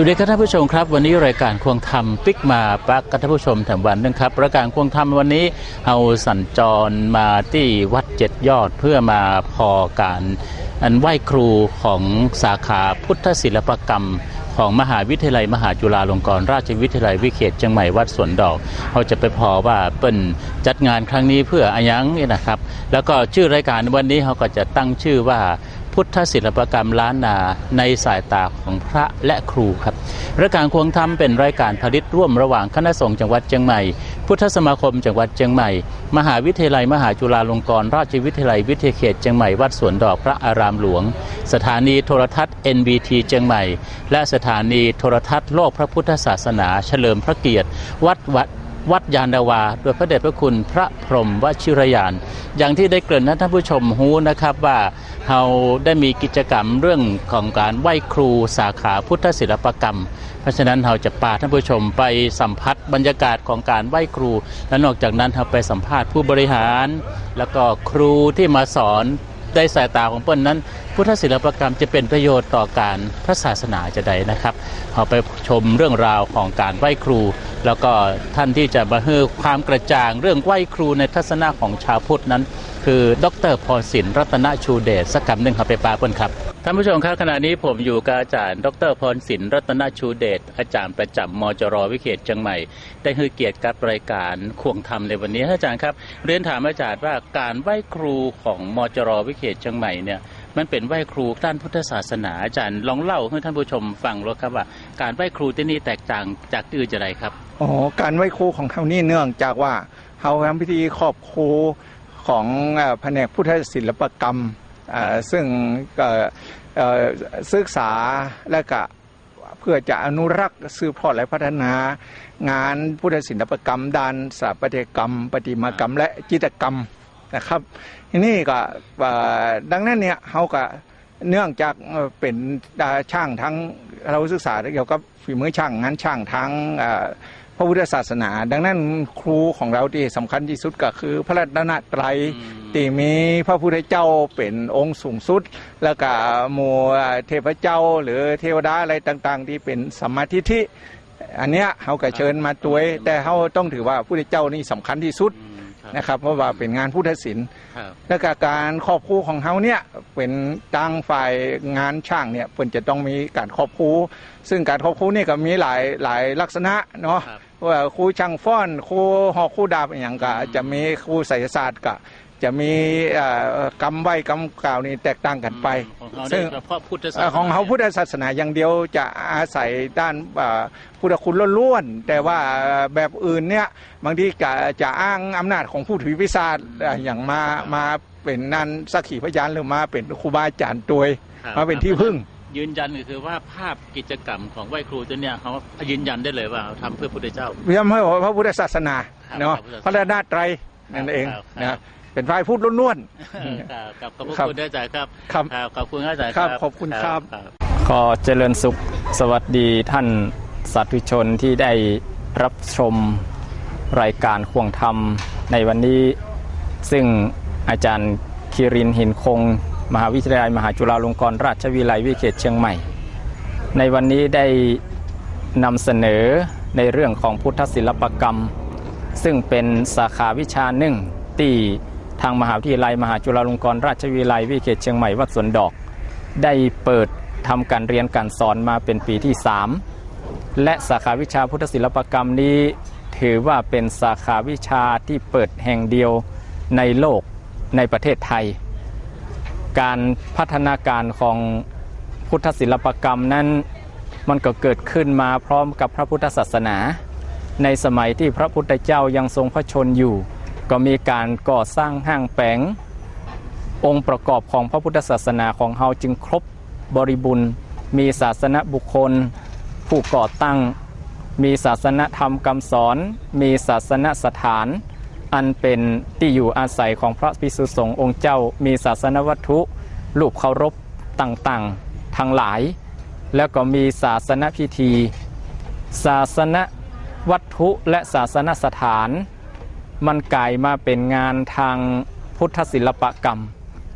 สวัสดีครับท่านผู้ชมครับ วันนี้รายการควงธรรมปิกมาปักกับท่านผู้ชมแถมวันนึงครับรายการควงธรรมวันนี้เอาสัญจรมาที่วัดเจ็ดยอดเพื่อมาพอการอันไหว้ครูของสาขาพุทธศิลปกรรมของมหาวิทยาลัยมหาจุฬาลงกรณราชวิทยาลัยวิเขตเชียงใหม่วัดสวนดอกเขาจะไปพอว่าเปิ้นจัดงานครั้งนี้เพื่ออายังนี่นะครับ แล้วก็ชื่อรายการวันนี้เขาก็จะตั้งชื่อว่า พุทธศิลปกรรมล้านนาในสายตาของพระและครูครับรายการควงธรรมเป็นรายการผลิตร่วมระหว่างคณะสงฆ์จังหวัดเชียงใหม่ พุทธสมาคมจังหวัดเชียงใหม่ มหาวิทยาลัย มหาจุฬาลงกรณราชวิทยาลัยวิทยาเขตเชียงใหม่วัดสวนดอกพระอารามหลวง สถานีโทรทัศน์ NBT เชียงใหม่ และสถานีโทรทัศน์โลกพระพุทธศาสนา เฉลิมพระเกียรติ วัดวัด วัดยานดาวา โดยพระเดชพระคุณพระพรหมวชิรยาน อย่างที่ได้เกริ่นนะท่านผู้ชมฮู้นะครับว่าเราได้มีกิจกรรมเรื่องของการไหว้ครูสาขาพุทธศิลปกรรม เพราะฉะนั้นเราจะพาท่านผู้ชมไปสัมผัสบรรยากาศของการไหว้ครู และนอกจากนั้นเราไปสัมภาษณ์ผู้บริหาร แล้วก็ครูที่มาสอน ในสายตาของเปิ้ลนั้น พุทธศิลปกรรมจะเป็นประโยชน์ต่อการพระศาสนาจะใดนะครับเอาไปชมเรื่องราวของการไหว้ครู แล้วก็ท่านที่จะมาฮือความกระจ่างเรื่องไหว้ครูในทัศนะของชาวพุทธนั้น คือดรพรศินรัตนชูเดชสักคำหนึ่งครับไปปาเปิ้ลครับ ท่านผู้ชมครับขณะนี้ผมอยู่กับอาจารย์ ดรพรศินรัตนชูเดชอาจารย์ประจำมจรวิเขตเชียงใหม่ ได้ให้เกียรติกับรายการควงธรรมในวันนี้อาจารย์ครับ เรียนถามอาจารย์ว่าการไหว้ครูของมจรวิเขตเชียงใหม่เนี่ยมันเป็นไหว้ครูด้านพุทธศาสนาอาจารย์ลองเล่าให้ท่านผู้ชมฟังรครับว่า การไหว้ครูที่นี่แตกต่างจากที่อื่นจะไรครับอ๋อการไหว้ครูของเขานี่เนื่องจากว่าเขาทำพิธีครอบครูของแผนกพุทธศิลปกรรม ซึ่งเอ่อเอ่อศึกษาและก็เพื่อจะอนุรักษ์สืบทอดและพัฒนางานพุทธศิลปกรรมด้านสถาปัตยกรรมประติมากรรม และจิตรกรรมนะครับทีนี้ก็ดังนั้นเนี่ยเขาก็เนื่องจากเป็นช่างทั้งเราศึกษาเกี่ยวกับฝีมือช่างงานช่างทั้งอ พระพุทธศาสนา ดังนั้นครูของเราที่สำคัญที่สุดก็คือ พระรัตนตรัยที่มีพระพุทธเจ้าเป็นองค์สูงสุด แล้วก็หมู่เทพเจ้าหรือเทวดาอะไรต่างๆ ที่เป็นสมาธิที่อันเนี้ยเขาก็เชิญมาตัวยแต่เขาต้องถือว่าพระพุทธเจ้านี่สำคัญที่สุด นะครับเพราะว่าเป็นงานพุทธศิลป์ครับและก็การครอบครูของเขาเนี่ยเป็นทางฝ่ายงานช่างเนี่ยเพิ่นจะต้องมีการครอบครูซึ่งการครอบครูนี่ก็มีหลายหลายลักษณะเนาะครับว่าครูช่างฟ้อนครูหอกครูดาบอหย่างก็จะมีครูไสยศาสตร์ก็ จะมีเอ่อกรรมไหวกรรมกล่าวนี่แตกต่างกันไปของเขาซึ่เนี่งยเฉพาะพุทธศาสเอ่อนาของเขาพุทธศาสนาอย่างเดียวจะอาศัยด้านเอ่อพุทธคุณล้วนๆ แต่ว่าแบบอื่นเนี่ยบางทีก็จะอ้างอำนาจของผู้ถือวิสาสอย่างมามาเป็นนันสักขีพยานหรือมาเป็นครูบาอาจารย์ตัวยครับมาเป็นที่พึ่งยืนยันก็คือว่าภาพกิจกรรมของไหว้ครูตัวเนี้ยเขายืนยันได้เลยว่าทำเพื่อพระพุทธเจ้าเพื่อให้ว่าพระพุทธศาสนาครับเนาะพระพุทธศาสนาพระราชนาไตรนั่นเองครับครันะบ เป็นฝ่ายพูดล้วนครับกับขอบพระครับคุณอาจารย์ครับครับขอบคุณอาจารย์ครับขอบคุณครับครับขอเจริญสุขสวัสดีท่านสาธุชนที่ได้รับชมรายการควงธรรมในวันนี้ ซึ่งอาจารย์คิรินหินคง มหาวิทยาลัยมหาจุฬาลงกรณราชวิทยาลัยวิเขตเชียงใหม่ ในวันนี้ได้นำเสนอในเรื่องของพุทธศิลปกรรม ซึ่งเป็นสาขาวิชาหนึ่งที่ ทางมหาวิทยาลัยมหาจุฬาลงกรณราชวิทยาลัยวิเขตเชียงใหม่วัดสวนดอก ได้เปิดทำการเรียนการสอนมาเป็นปีที่ 3 และสาขาวิชาพุทธศิลปกรรมนี้ ถือว่าเป็นสาขาวิชาที่เปิดแห่งเดียวในโลกในประเทศไทย การพัฒนาการของพุทธศิลปกรรมนั้นมันก็เกิดขึ้นมาพร้อมกับพระพุทธศาสนา ในสมัยที่พระพุทธเจ้ายังทรงพระชนอยู่ ก็มีการก่อสร้างห้างแปงองค์ประกอบของพระพุทธศาสนาของเฮาจึงครบบริบูรณ์มีศาสนบุคคล ผู้ก่อตั้ง มีศาสนธรรมคำสอน มีศาสนสถาน อันเป็นที่อยู่อาศัยของพระภิกษุสงฆ์องค์เจ้า มีศาสนวัตถุรูปเคารพต่างๆ ทั้งหลาย แล้วก็มีศาสนพิธี ศาสนวัตถุและศาสนสถาน มันกลายมาเป็นงานทางพุทธศิลปกรรม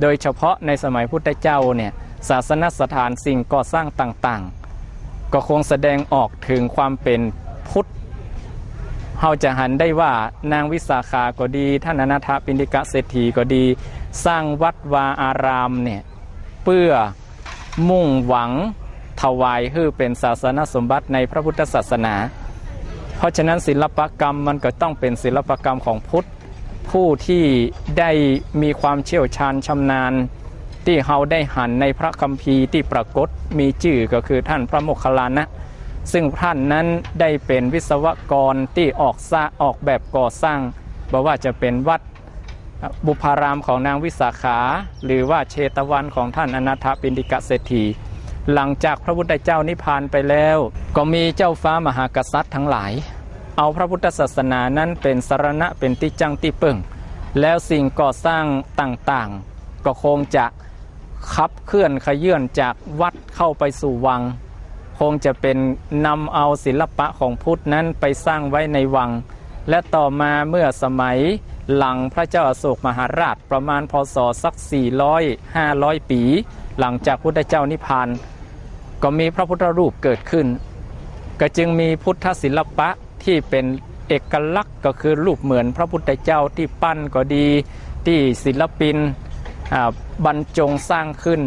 โดยเฉพาะในสมัยพุทธเจ้าเนี่ยศาสนสถานสิ่งก่อสร้างต่างๆ ก็คงแสดงออกถึงความเป็นพุทธเฮาจะหันได้ว่านางวิสาขาก็ดี ท่านอนาถปิณิกะเศรษฐีก็ดี สร้างวัดวาอารามเนี่ยเพื่อมุ่งหวังถวายให้เป็นศาสนสมบัติในพระพุทธศาสนา เพราะฉะนั้นศิลปกรรมมันก็ต้องเป็นศิลปกรรมของพุทธ ผู้ที่ได้มีความเชี่ยวชาญชำนาญ ที่เขาได้หันในพระคัมภีร์ที่ปรากฏมีชื่อก็คือท่านพระโมคคัลลานะ ซึ่งท่านนั้นได้เป็นวิศวกรที่ออกสร้างออกแบบก่อสร้างบอกว่าจะเป็นวัดบุพารามของนางวิสาขา หรือว่าเชตวันของท่านอนาถปินดิกะเศรษฐี หลังจากพระพุทธเจ้านิพพานไปแล้ว ก็มีเจ้าฟ้ามหากษัตริย์ทั้งหลาย เอาพระพุทธศาสนานั้นเป็นสารณะเป็นที่จังที่ปึ่ง แล้วสิ่งก่อสร้างต่างๆ ก็คงจะขับเคลื่อนขยื่นจากวัดเข้าไปสู่วัง คงจะเป็นนำเอาศิลปะของพุทธนั้นไปสร้างไว้ในวัง และต่อมาเมื่อสมัยหลังพระเจ้าอโศกมหาราชประมาณพศสัก 400 500 ปี หลังจากพุทธเจ้านิพพาน ก็มีพระพุทธรูปเกิดขึ้น ก็จึงมีพุทธศิลปะที่เป็นเอกลักษณ์ก็คือรูปเหมือนพระพุทธเจ้าที่ปั้นก็ดีที่ศิลปินบรรจงสร้างขึ้น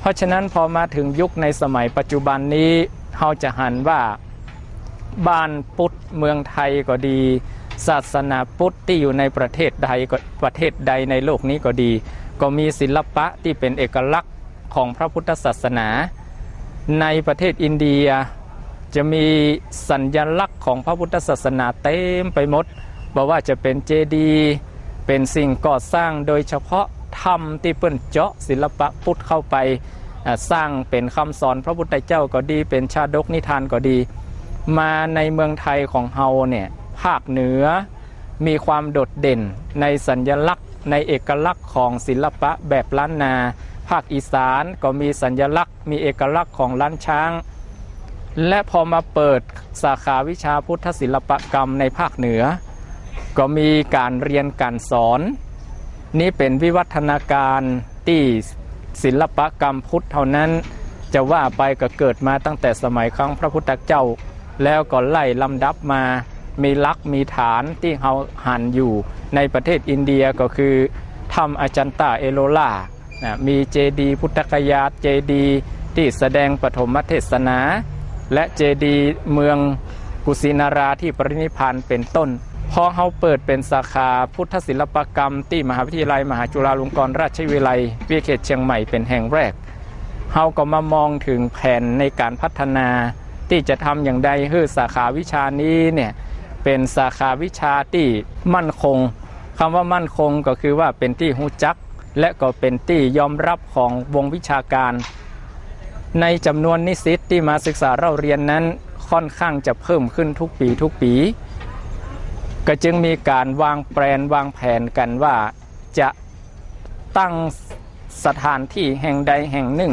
เพราะฉะนั้นพอมาถึงยุคในสมัยปัจจุบันนี้เราจะหันว่าบ้านพุทธเมืองไทยก็ดี ศาสนาพุทธที่อยู่ในประเทศใดก็ประเทศใดในโลกนี้ก็ดี ก็มีศิลปะที่เป็นเอกลักษณ์ของพระพุทธศาสนา ในประเทศอินเดีย จะมีสัญญลักษณ์ของพระพุทธศาสนาเต็มไปหมดบอกว่าจะเป็นเจดีย์เป็นสิ่งก่อสร้างโดยเฉพาะธรรมที่เปิ้นเจาะศิลปะพุทธเข้าไปสร้างเป็นคำสอนพระพุทธเจ้าก็ดี เป็นชาดกนิทานก็ดี มาในเมืองไทยของเฮาเนี่ยภาคเหนือมีความโดดเด่นในสัญญลักษณ์ในเอกลักษณ์ของศิลปะแบบล้านนา ภาคอีสานก็มีสัญลักษณ์ มีเอกลักษณ์ของล้านช้าง และพอมาเปิดสาขาวิชาพุทธศิลปกรรมในภาคเหนือ ก็มีการเรียนการสอน นี่เป็นวิวัฒนาการที่ศิลปกรรมพุทธเท่านั้นจะว่าไปก็เกิดมาตั้งแต่สมัยครั้งพระพุทธเจ้า แล้วก็ไล่ลำดับมา มีลักษ์มีฐานที่เขาหันอยู่ในประเทศอินเดียก็คือถ้ำอาจันตาเอโลลา นะมีเจดีพุทธคยาเจดีที่แสดงปฐมเทศนา และเจดีเมืองกุสินาราที่ปรินิพานเป็นต้นพอเขาเปิดเป็นสาขาพุทธศิลปกรรม ที่มหาวิทยาลัย มหาจุฬาลงกรณราชวิทยาลัยวิเขตเชียงใหม่เป็นแห่งแรกเฮาก็มามองถึงแผนในการพัฒนา ที่จะทำอย่างใดให้สาขาวิชานี้เนี่ยเป็นสาขาวิชาที่มั่นคงคำว่ามั่นคงก็คือว่าเป็นที่หูจัก และก็เป็นที่ยอมรับของวงวิชาการ ในจำนวนนิสิตที่มาศึกษาเราเรียนนั้นค่อนข้างจะเพิ่มขึ้นทุกปีทุกปี ก็จึงมีการวางแปลนวางแผนกันว่าจะตั้งสถานที่แห่งใดแห่งหนึ่ง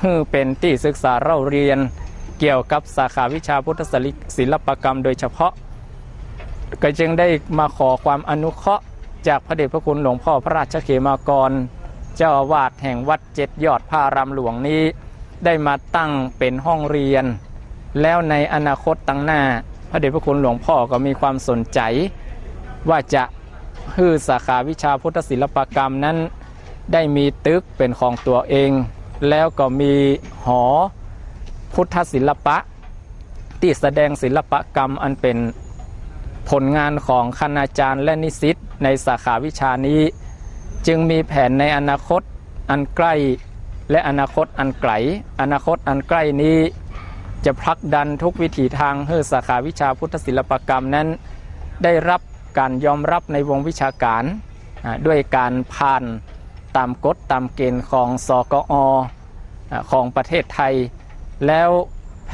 ให้เป็นที่ศึกษาเราเรียนเกี่ยวกับสาขาวิชาพุทธศิลปกรรมโดยเฉพาะ ก็จึงได้มาขอความอนุเคราะห์ จากพระเดชพระคุณหลวงพ่อพระราชเขมากร เจ้าอาวาสแห่งวัดเจ็ดยอดพระอารามหลวงนี้ ได้มาตั้งเป็นห้องเรียน แล้วในอนาคตตั้งหน้า พระเดชพระคุณหลวงพ่อก็มีความสนใจ ว่าจะฮือสาขาวิชาพุทธศิลปกรรมนั้น ได้มีตึกเป็นของตัวเอง แล้วก็มีหอพุทธศิลปะ ที่แสดงศิลปกรรมอันเป็น ผลงานของคณาจารย์และนิสิตในสาขาวิชานี้ จึงมีแผนในอนาคตอันใกล้ และอนาคตอันไกล อนาคตอันใกล้นี้ จะผลักดันทุกวิถีทางให้สาขาวิชาพุทธศิลปกรรมนั้น ได้รับการยอมรับในวงวิชาการด้วยการผ่านตามกฎตามเกณฑ์ของสกออของประเทศไทย แล้ว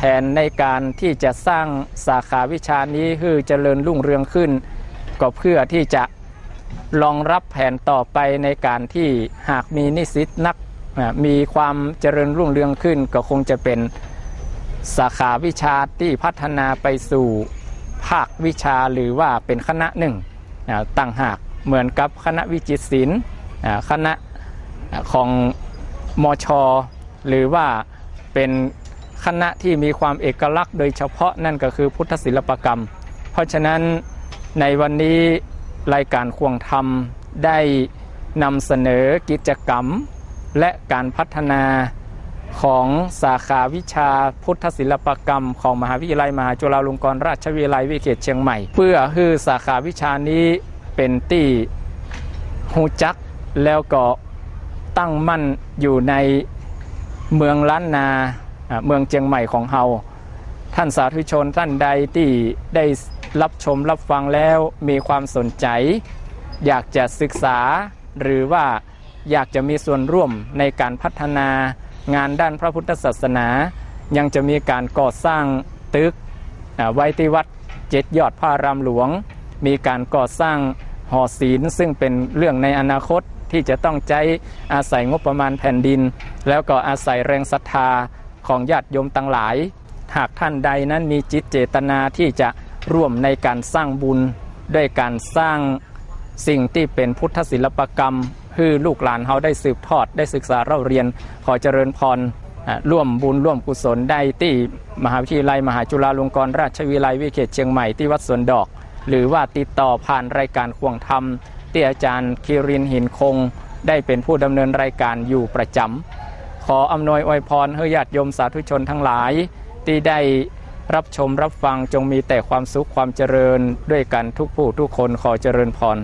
ผนในการที่จะสร้างสาขาวิชานี้ให้เจริญรุ่งเรืองขึ้น ก็เพื่อที่จะรองรับแผนต่อไปในการที่หากมีนิสิตนักมีความเจริญรุ่งเรืองขึ้น ก็คงจะเป็นสาขาวิชาที่พัฒนาไปสู่ภาควิชาหรือว่าเป็นคณะหนึ่งต่างหากเหมือนกับคณะวิจิตรศิลป์คณะของมชหรือว่าเป็น คณะที่มีความเอกลักษณ์โดยเฉพาะนั่นก็คือพุทธศิลปกรรม เพราะฉะนั้นในวันนี้รายการควงธรรมได้นำเสนอกิจกรรม และการพัฒนาของสาขาวิชาพุทธศิลปกรรม ของมหาวิทยาลัยมหาจุฬาลงกรณราชวิทยาลัยวิเขตเชียงใหม่ เพื่อให้สาขาวิชานี้เป็นที่หูจักแล้วก็ตั้งมั่นอยู่ในเมืองล้านนาอ่า เมืองเชียงใหม่ของเฮาท่านสาธุชนท่านใดที่ได้รับชมรับฟังแล้วมีความสนใจ อยากจะศึกษา หรือว่าอยากจะมีส่วนร่วมในการพัฒนางานด้านพระพุทธศาสนา ยังจะมีการก่อสร้างตึกไว้ที่วัดเจ็ดยอดพระรามหลวง มีการก่อสร้างหอศีลซึ่งเป็นเรื่องในอนาคตที่จะต้องใช้อาศัยงบประมาณแผ่นดิน แล้วก็อาศัยแรงศรัทธา ของญาติโยมตั้งหลาย หากท่านใดนั้นมีจิตเจตนาที่จะร่วมในการสร้างบุญ ด้วยการสร้างสิ่งที่เป็นพุทธศิลปกรรมคือลูกหลานเขาได้สืบทอดได้ศึกษาเราเรียน ขอเจริญพรร่วมบุญร่วมกุศลได้ที่มหาวิทยาลัยมหาจุฬาลงกรณราชวิทยาลัยวิเขตเชียงใหม่ที่วัดสวนดอก หรือว่าติดต่อผ่านรายการควงธรรมที่อาจารย์คิรินหินคง ได้เป็นผู้ดำเนินรายการอยู่ประจำ ออำนวยอวยพรให้ญาติโยมสาธุชนทั้งหลาย ที่ได้รับชมรับฟังจงมีแต่ความสุขความเจริญด้วยกันทุกผู้ทุกคนขอเจริญพร